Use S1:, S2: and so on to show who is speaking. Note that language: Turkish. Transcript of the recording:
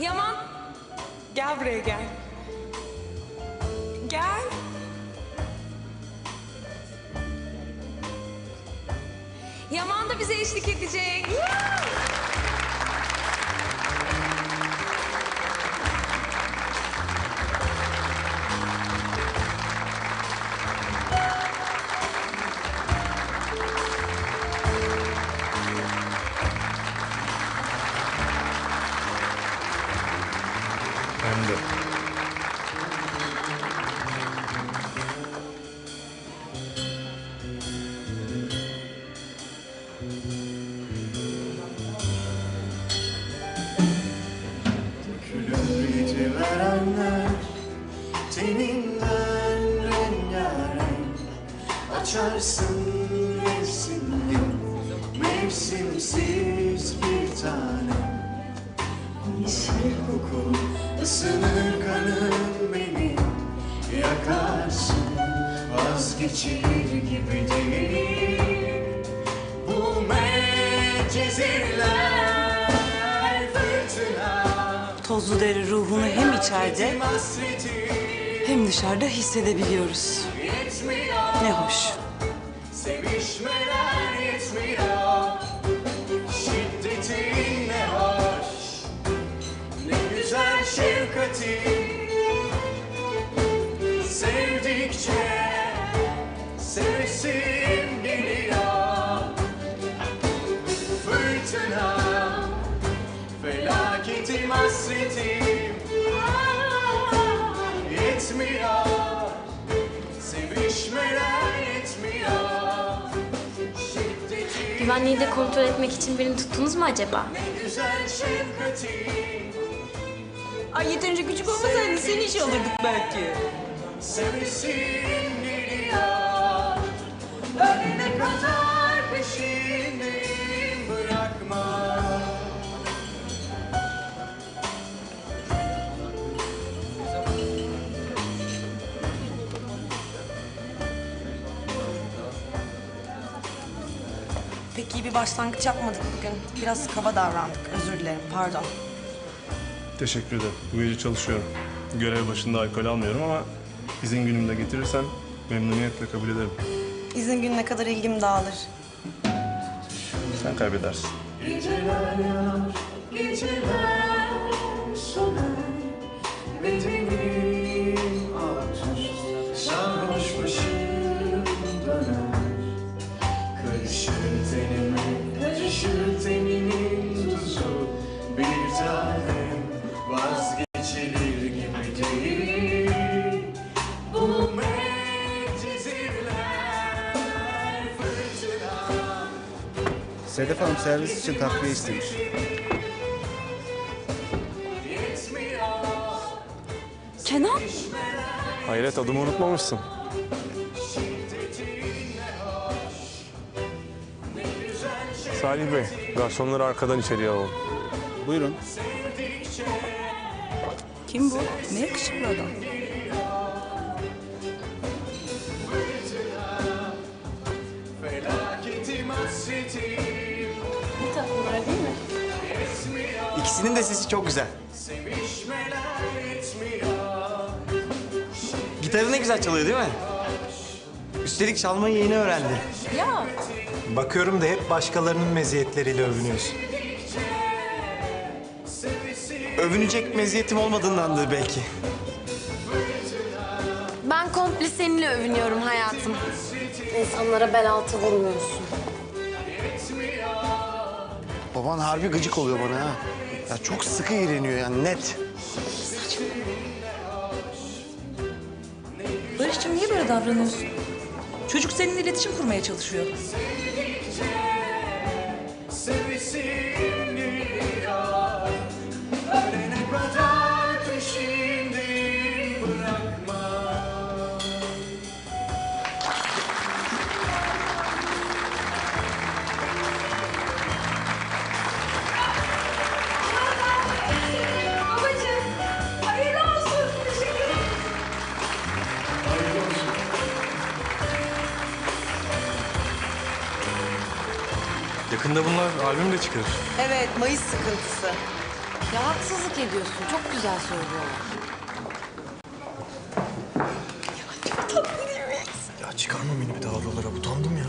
S1: Yaman. Gel buraya gel. Gel. Yaman da bize eşlik edecek.
S2: De.
S3: Külümriti verenler Teninden Açarsın mevsimli Mevsimsiz bir ısınır kanım benim Yakarsın vazgeçilir gibi değil Bu mecezirler fırtına
S4: Tozlu deri ruhunu hem içeride hem dışarıda hissedebiliyoruz. Ne hoş.
S3: Sevesim geliyor. Fırtına Felaketim hasretim. Yetmiyor. Sevişmeler yetmiyor
S5: Güvenliği de kontrol etmek için birini tuttunuz mu acaba?
S3: ne güzel şefkatin
S4: Ay yeterince küçük olmasaydı seni işe alırdık belki.
S3: Sevesim
S4: Pek iyi bir başlangıç yapmadık bugün. Biraz kaba davrandık. Özür dilerim. Pardon.
S2: Teşekkür ederim. Bu gece çalışıyorum. Görev başında alkol almıyorum ama izin günümde getirirsen memnuniyetle kabul ederim.
S4: İzin gününe kadar ilgim dağılır.
S2: Sen kaybedersin.
S3: Geceler yanar, geceler Karışır tenime, karışır teninin tuzu Bir tanem vazgeçilir gibi değil Bu mecizirler fırtına
S6: Sedef Hanım servis için takviye istemiş.
S4: Kenan?
S2: Hayret adımı unutmamışsın. Salih Bey, garsonları arkadan içeriye alalım.
S6: Buyurun.
S4: Kim bu? Ne yakışıklı adam.
S5: Ne tatlılar değil mi?
S6: İkisinin de sesi çok güzel. Gitarı ne güzel çalıyor değil mi? Üstelik çalmayı yeni öğrendi.
S5: Ya
S7: Bakıyorum da hep başkalarının meziyetleriyle övünüyorsun.
S6: Övünecek meziyetim olmadığındandır belki.
S5: ben komple seninle övünüyorum hayatım. İnsanlara bel altı vurmuyorsun.
S6: Baban harbi gıcık oluyor bana ha. Ya çok sıkı iğreniyor yani net.
S8: Barış'cığım niye böyle davranıyorsun? Çocuk seninle iletişim kurmaya çalışıyor.
S3: Sevesim geliyor Ölene
S2: Yakında bunlar albüm de çıkarır.
S4: Evet, Mayıs sıkıntısı.
S8: Ya haksızlık ediyorsun. Çok güzel söylüyorlar.
S7: Ya çıkarma beni bir daha oralara. Utandım ya.